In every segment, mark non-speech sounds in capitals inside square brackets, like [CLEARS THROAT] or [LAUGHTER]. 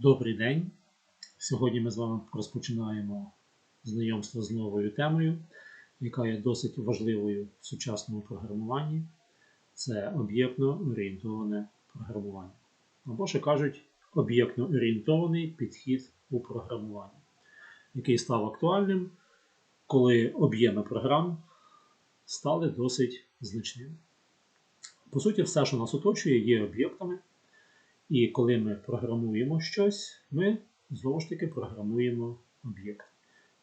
Добрий день! Сьогодні ми з вами розпочинаємо знайомство з новою темою, яка є досить важливою в сучасному програмуванні. Це об'єктно орієнтоване програмування. Або ще кажуть, об'єктно орієнтований підхід у програмуванні, який став актуальним, коли об'єми програм стали досить значними. По суті, все, що нас оточує, є об'єктами. І коли ми програмуємо щось, ми знову ж таки програмуємо об'єкт.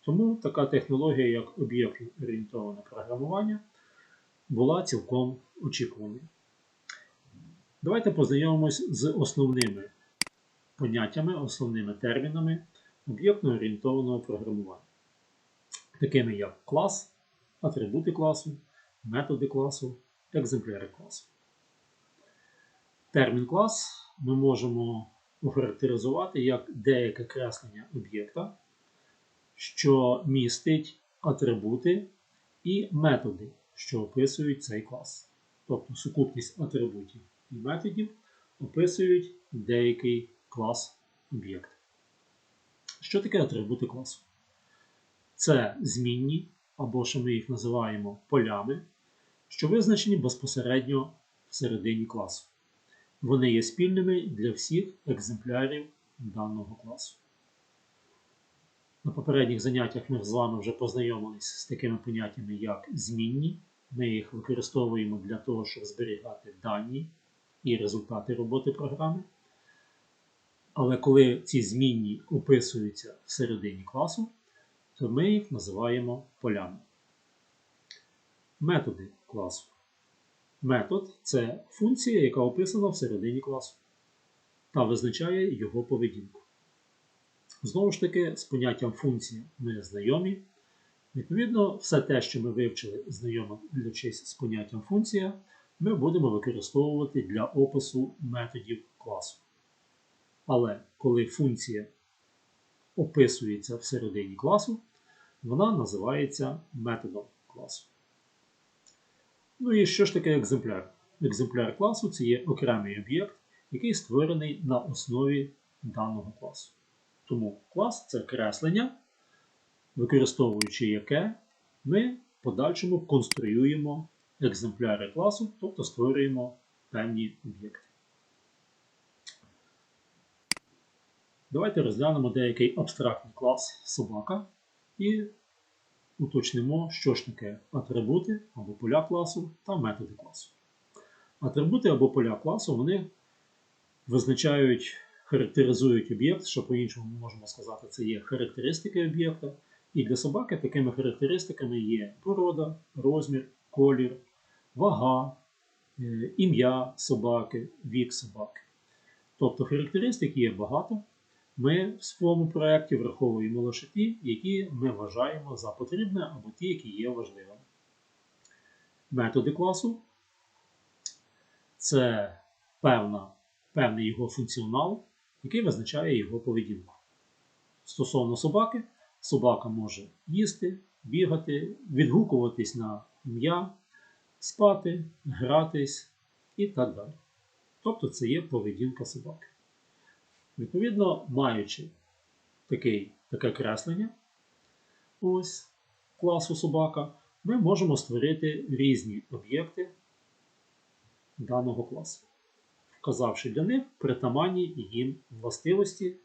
Тому така технологія, як об'єктно-орієнтоване програмування, була цілком очікуваною. Давайте познайомимось з основними поняттями, основними термінами об'єктно-орієнтованого програмування, такими як клас, атрибути класу, методи класу, екземпляри класу. Термін клас ми можемо охарактеризувати як деяке креслення об'єкта, що містить атрибути і методи, що описують цей клас. Тобто сукупність атрибутів і методів описують деякий клас об'єкта. Що таке атрибути класу? Це змінні, або що ми їх називаємо полями, що визначені безпосередньо всередині класу. Вони є спільними для всіх екземплярів даного класу. На попередніх заняттях ми з вами вже познайомилися з такими поняттями, як змінні. Ми їх використовуємо для того, щоб зберігати дані і результати роботи програми. Але коли ці змінні описуються всередині класу, то ми їх називаємо полями. Методи класу. Метод це функція, яка описана всередині класу та визначає його поведінку. Знову ж таки, з поняттям функції ми знайомі. Відповідно, все те, що ми вивчили, знайомлячись з поняттям функція, ми будемо використовувати для опису методів класу. Але коли функція описується всередині класу, вона називається методом класу. Ну і що ж таке екземпляр? Екземпляр класу це є окремий об'єкт, який створений на основі даного класу. Тому клас це креслення, використовуючи яке ми в подальшому конструюємо екземпляри класу, тобто створюємо певні об'єкти. Давайте розглянемо деякий абстрактний клас собака і уточнимо, що ж таке атрибути або поля класу та методи класу. Атрибути або поля класу вони визначають, характеризують об'єкт, що по-іншому ми можемо сказати, це є характеристики об'єкта. І для собаки такими характеристиками є порода, розмір, колір, вага, е, ім'я собаки, вік собаки. Тобто характеристик є багато. Ми в своєму проєкті враховуємо лише ті, які ми вважаємо за потрібне, або ті, які є важливими. Методи класу це певна, певний його функціонал, який визначає його поведінку. Стосовно собаки, собака може їсти, бігати, відгукуватись на ім'я, спати, гратись і так далі. Тобто це є поведінка собаки. Відповідно, маючи такий, таке креслення ось класу собака, ми можемо створити різні об'єкти даного класу, вказавши для них притаманні їм властивості.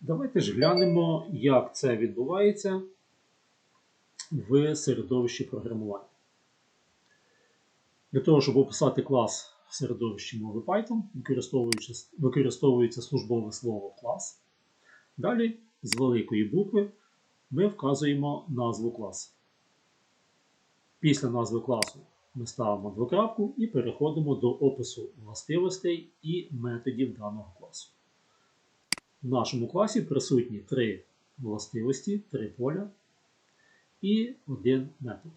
Давайте ж глянемо, як це відбувається в середовищі програмування. Для того, щоб описати клас середовищі мови Python, використовується службове слово клас. Далі з великої букви ми вказуємо назву класу. Після назви класу ми ставимо двокрапку і переходимо до опису властивостей і методів даного класу. В нашому класі присутні три властивості, три поля і один метод.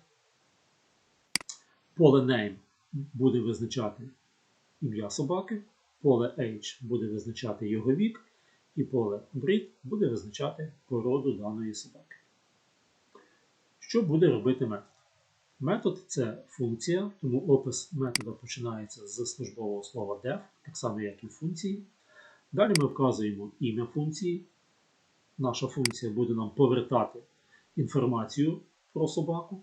Поле name буде визначати ім'я собаки, поле H буде визначати його вік, і поле breed буде визначати породу даної собаки. Що буде робити метод? Метод це функція, тому опис метода починається з службового слова def, так само, як і функції. Далі ми вказуємо ім'я функції. Наша функція буде нам повертати інформацію про собаку.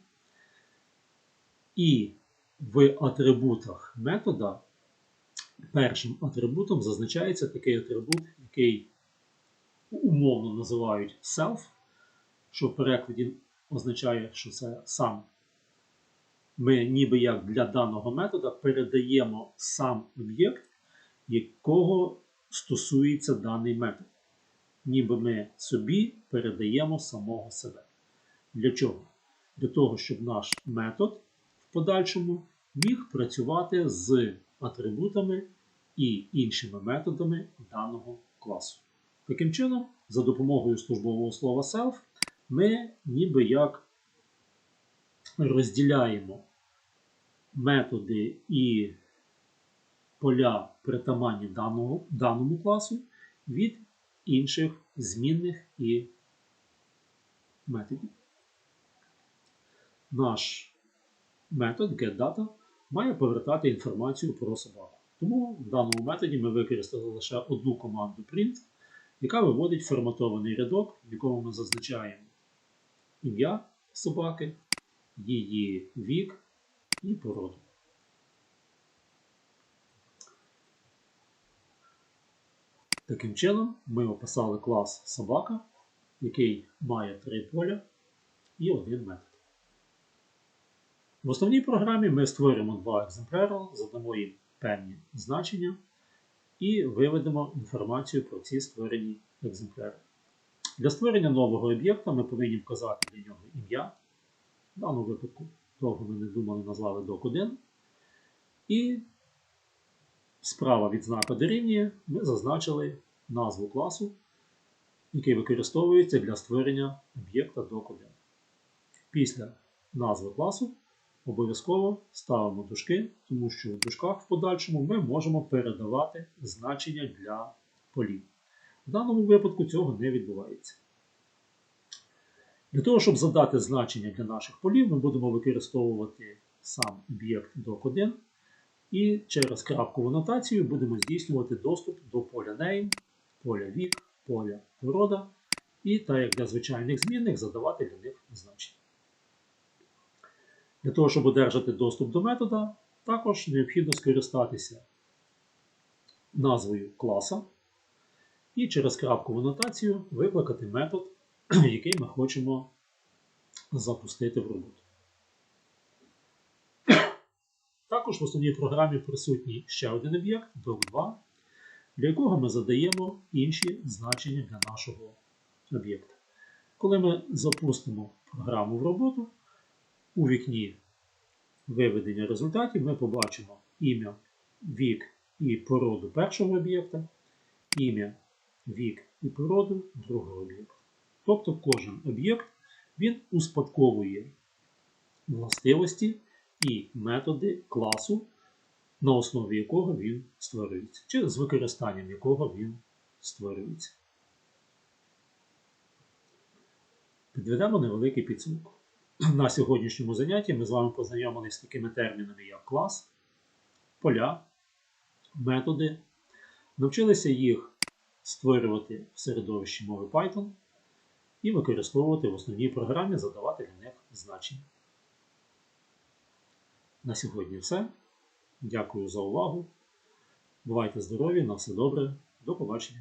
І в атрибутах метода першим атрибутом зазначається такий атрибут, який умовно називають self, що в перекладі означає, що це сам. Ми ніби як для даного метода передаємо сам об'єкт, якого стосується даний метод. Ніби ми собі передаємо самого себе. Для чого? Для того, щоб наш метод в подальшому міг працювати з атрибутами і іншими методами даного класу. Таким чином, за допомогою службового слова self, ми ніби як розділяємо методи і поля притаманні даного, даному класу від інших змінних і методів. Наш метод getData має повертати інформацію про собаку. Тому в даному методі ми використали лише одну команду print, яка виводить форматований рядок, в якому ми зазначаємо ім'я собаки, її вік і породу. Таким чином, ми описали клас собака, який має три поля і один метод. В основній програмі ми створимо два екземпляри, задамо їм певні значення і виведемо інформацію про ці створені екземпляри. Для створення нового об'єкта ми повинні вказати для нього ім'я. В даному випадку довго ми не думали, назвали doc1. І справа від знака дорівнює ми зазначили назву класу, який використовується для створення об'єкта doc1. Після назви класу обов'язково ставимо дужки, тому що в дужках в подальшому ми можемо передавати значення для полів. В даному випадку цього не відбувається. Для того, щоб задати значення для наших полів, ми будемо використовувати сам об'єкт doc1 і через крапкову нотацію будемо здійснювати доступ до поля name, поля вік, поля порода і, так як для звичайних змінних, задавати для них значення. Для того, щоб одержати доступ до метода, також необхідно скористатися назвою класа і через крапкову нотацію викликати метод, [CLEARS THROAT] який ми хочемо запустити в роботу. [CLEARS THROAT] Також в основній програмі присутній ще один об'єкт doc2, для якого ми задаємо інші значення для нашого об'єкта. Коли ми запустимо програму в роботу, у вікні виведення результатів ми побачимо ім'я, вік і породу першого об'єкта, ім'я, вік і породу другого об'єкта. Тобто кожен об'єкт він успадковує властивості і методи класу, на основі якого він створюється, чи з використанням якого він створюється. Підведемо невеликий підсумок. На сьогоднішньому занятті ми з вами познайомилися з такими термінами, як клас, поля, методи, навчилися їх створювати в середовищі мови Python і використовувати в основній програмі, задавати для них значення. На сьогодні все. Дякую за увагу. Бувайте здорові, на все добре. До побачення.